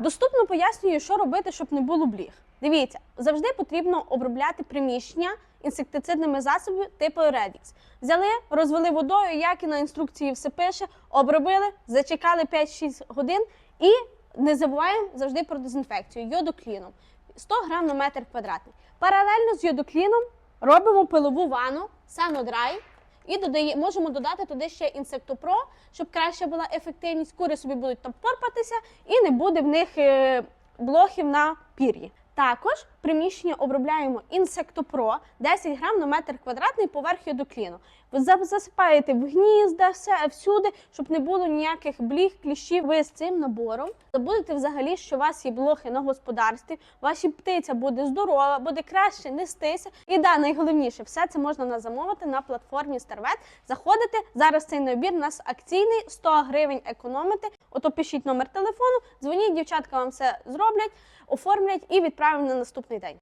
Доступно пояснюю, що робити, щоб не було бліг. Дивіться, завжди потрібно обробляти приміщення інсектицидними засобами типу Redix. Взяли, розвели водою, як і на інструкції все пише, обробили, зачекали 5-6 годин і не забуваємо завжди про дезінфекцію йодокліном 100 грам на метр квадратний. Паралельно з йодокліном робимо пилову ванну Санодрай і додає, можемо додати туди ще інсектопро, щоб краща була ефективність. Кури собі будуть там порпатися і не буде в них е, блохів на пір'ї. Також приміщення обробляємо інсектопро 10 грам на метр квадратний поверх йодокліну. Ви засипаєте в гнізда, все всюди, щоб не було ніяких бліг, кліщів. Ви з цим набором забудете взагалі, що у вас є блохи на господарстві, ваша птиця буде здорова, буде краще нестися. І да, найголовніше, все це можна на замовити на платформі Старвет. Заходите зараз. Цей набір у нас акційний 100 гривень економите. Ото пишіть номер телефону, дзвоніть, дівчатка вам все зроблять, оформлять і відправимо на наступний день.